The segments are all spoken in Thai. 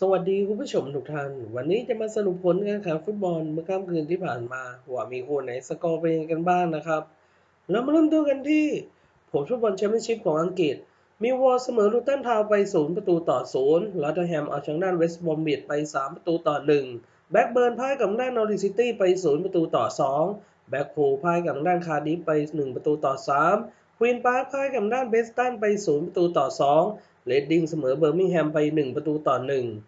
สวัสดีคุณผู้ชมทุกท่าน วันนี้จะมาสรุปผลการแข่งขันฟุตบอลเมื่อค่ำคืนที่ผ่านมา ว่ามีคู่ไหนสกอร์เป็นยังไงกันบ้างนะครับ เรามาเริ่มต้นกันที่ผลฟุตบอลแชมเปี้ยนชิพของอังกฤษ มีวอลเสมอลูตันทาวไป 0 ประตูต่อ 0 ลอตเทอร์แฮมเอาชนะด้านเวสต์บอมบิดไป 3 ประตูต่อ 1 แบ็กเบิร์นพ่ายกับด้านนอริซิตี้ไป 0 ประตูต่อ 2 แบ็กโพพ่ายกับด้านคาร์ดิฟไป 1 ประตูต่อ 3 วีนพาร์คพ่ายกับด้านเบสตันไป 0 ประตูต่อ 2เรดดิ้งเสมอเบอร์มิงแฮมไป 1 ประตูต่อ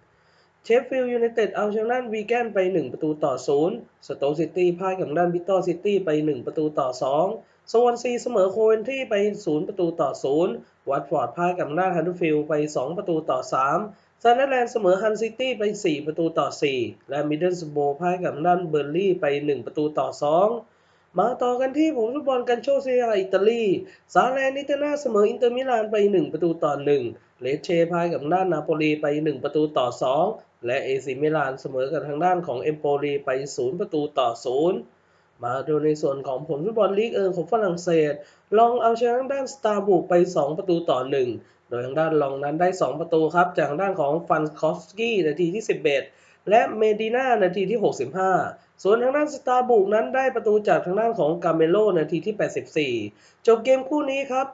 1 เชฟฟิลด์ยูไนเต็ดเอาชนะวีแกนไป 1 ประตูต่อ 0 สโตซิตี้พ่ายกับด้านบิตตอร์ซิตี้ไป 1 ประตูต่อ 2 สวอนซีเสมอโคเวนทรีไป 0 ประตูต่อ 0 วัตฟอร์ดพ่ายกับด้านฮันดูฟิลด์ไป 2 ประตูต่อ 3ซันเดอร์แลนด์เสมอฮันซิตี้ไป 4 ประตูต่อ 4 และมิดเดิลสโบพ่ายกับด้านเบอร์ลี่ไป 1 ประตูต่อ 2 มาต่อกันที่ผลฟุตบอลกันโชเซียอิตาลี ซาแลนิเตนาเสมออินเตอร์มิลานไป 1 ประตูต่อ 1 เลเชพายกับด้านนาโปลีไป 1 ประตูต่อ 2 และเอซิมิลานเสมอกับทางด้านของเอมโปลีไป 0 ประตูต่อ 0 มาดูในส่วนของผลฟุตบอลลีกเอิงของฝรั่งเศส ลองเอาชนะด้านสตาร์บุกไป 2 ประตูต่อ 1 โดยทางด้านลองนั้นได้ 2 ประตูครับ จากทางด้านของฟันคอฟสกี้นาทีที่ 11 และเมดิน่านาทีที่ 65 ส่วนทางด้านสตาร์บุกนั้นได้ประตูจากทางด้านของกาเมโลนาทีที่ 84 จบเกมคู่นี้ครับ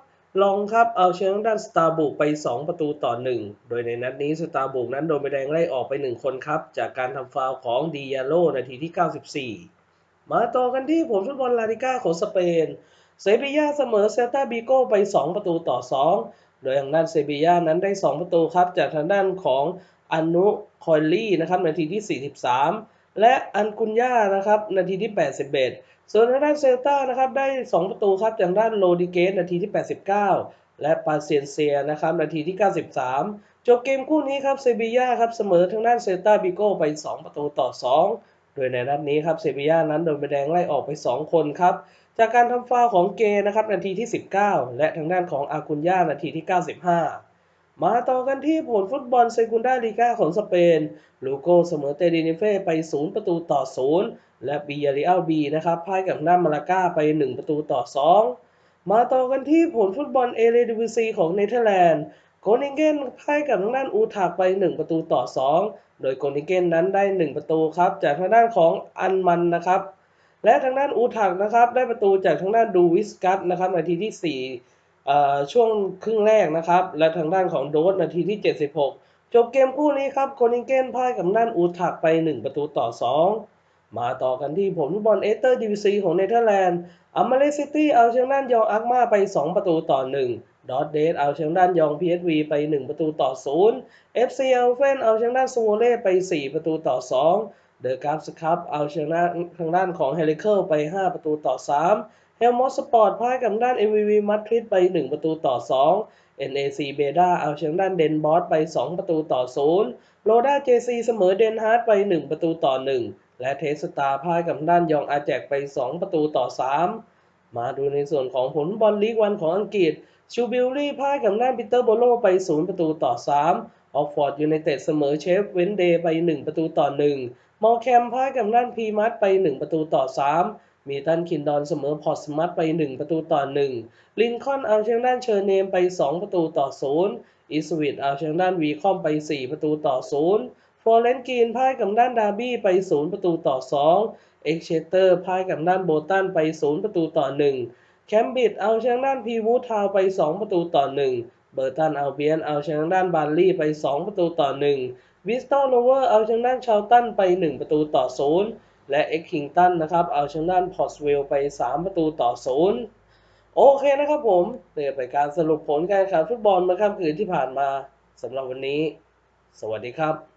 ลองครับเอาชนะด้านสตาร์บุกไป 2 ประตูต่อ 1 โดยในนัดนี้สตาร์บุกนั้นโดนใบแดงไล่ออกไป 1 คนครับ จากการทำฟาวของดียาโลนาทีที่ 94 มาต่อกันที่ผลฟุตบอลลาลิก้าของสเปนเซบียาเสมอเซลตาบิโกไป 2 ประตูต่อ 2 โดยทางด้านเซบีย่านั้นได้ 2 ประตูครับ จากทางด้านของอนุคอยลี่นะครับนาทีที่ 43 และอันกุนย่านะครับนาทีที่ 81 ส่วนทางด้านเซลตานะครับได้ 2 ประตูครับจากด้านโรดิเกสนาทีที่ 89 และปาเซียนเซียนะครับนาทีที่ 93จบเกมคู่นี้ครับเซบีย่าครับเสมอทางด้านเซลตาบิโกไป 2 ประตูต่อ 2 โดยในนัดนี้ครับเซบีย่านั้นโดนใบแดงไล่ออกไป 2 คนครับ จากการทำฟาวของเกนะครับนาทีที่ 19 และทางด้านของอากุนย่านาทีที่ 95 มาต่อกันที่ผลฟุตบอลเซกุนดาลีกาของสเปน ลูโกเสมอเตเดนิเฟ่ไป 0 ประตูต่อ 0 และบียาริอัลบีนะครับพ่ายกับด้ามาลาก้าไป 1 ประตูต่อ 2 มาต่อกันที่ผลฟุตบอลเอเรดิวิซีของเนเธอร์แลนด์ โกนิงเกนพ่ายกับทางด้านอูทักไป 1 ประตูต่อ 2 โดยโกนิงเกนนั้นได้ 1 ประตูครับจากทางด้านของอันมันนะครับ และทางด้านอูทักนะครับได้ประตูจากทางด้านดูวิสกัสนะครับนาทีที่ 4 ช่วงครึ่งแรกนะครับ และทางด้านของโดสนาทีที่ 76 จบเกมคู่นี้ครับโคนิงเกนพ่ายกับด้านอูทักไป 1 ประตูต่อ 2มาต่อกันที่ผลฟุตบอลเอเตอร์ดิวิซีของเนเธอร์แลนด์อัมมาเลซิตี้เอาชนะด้านยองอักมาไป 2 ประตูต่อ 1 ดอทเดสเอาเชนะด้านยองพีเอสวีไป 1 ประตูต่อ 0 FC เอลเฟนเอาเชนะด้านสโวเล่ไป 4 ประตูต่อ 2 เดอะกราฟส์คัพเอาเชียงด้านทางด้านของเฮลิเคิลไป 5 ประตูต่อ 3 เฮลมอสสปอร์ตพ่ายกับด้าน MVV มัดริดไป 1 ประตูต่อ 2 NAC เบด้าเอาเชนะด้านเดนบอสไป 2 ประตูต่อ 0 โรด้าเจซีเสมอเดนฮาร์ดไป 1 ประตูต่อ 1 และเทสตาพ่ายกับด้านยองอาแจกไป 2 ประตูต่อ 3 มาดูในส่วนของผลบอลลีกวันของอังกฤษชูบิลลี่พ่ายกับด้านปีเตอร์โบโลไป 0 ประตูต่อ 3 ออกฟอร์ดยูไนเต็ดเสมอเชฟเวนเดย์ไป 1 ประตูต่อ 1 มอแคมพ่ายกับด้านพีมัตไป 1 ประตูต่อ 3 มีตันคินดอนเสมอพอร์ตสมัตไป 1 ประตูต่อ 1 ลินคอนเอาชนะด้านเชอร์เนมไป 2 ประตูต่อ 0 อิสวิตเอาชนะด้านวีคอมไป 4 ประตูต่อ 0 ฟอร์เรนกีนพ่ายกับด้านดาร์บี้ไป 0 ประตูต่อ 2 เอ็กเชเตอร์พ่ายกับด้านโบตันไป 0 ประตูต่อ 1 แคมบิดเอาชนะด้านพีวูดทาวไป 2 ประตูต่อ 1 เบอร์ตันเอาเบียนเอาชนะด้านบาร์ลี่ไป 2 ประตูต่อ 1 วิสตอร์โลเวอร์เอาชนะด้านชาวตันไป 1 ประตูต่อ 0 และเอ็กคิงตันนะครับเอาชนะด้านพอร์สเวลไป 3 ประตูต่อ 0โอเคนะครับผมเนี่ยเป็นการสรุปผลการแข่งขันฟุตบอลเมื่อค่ำคืนที่ผ่านมาสำหรับวันนี้ สวัสดีครับ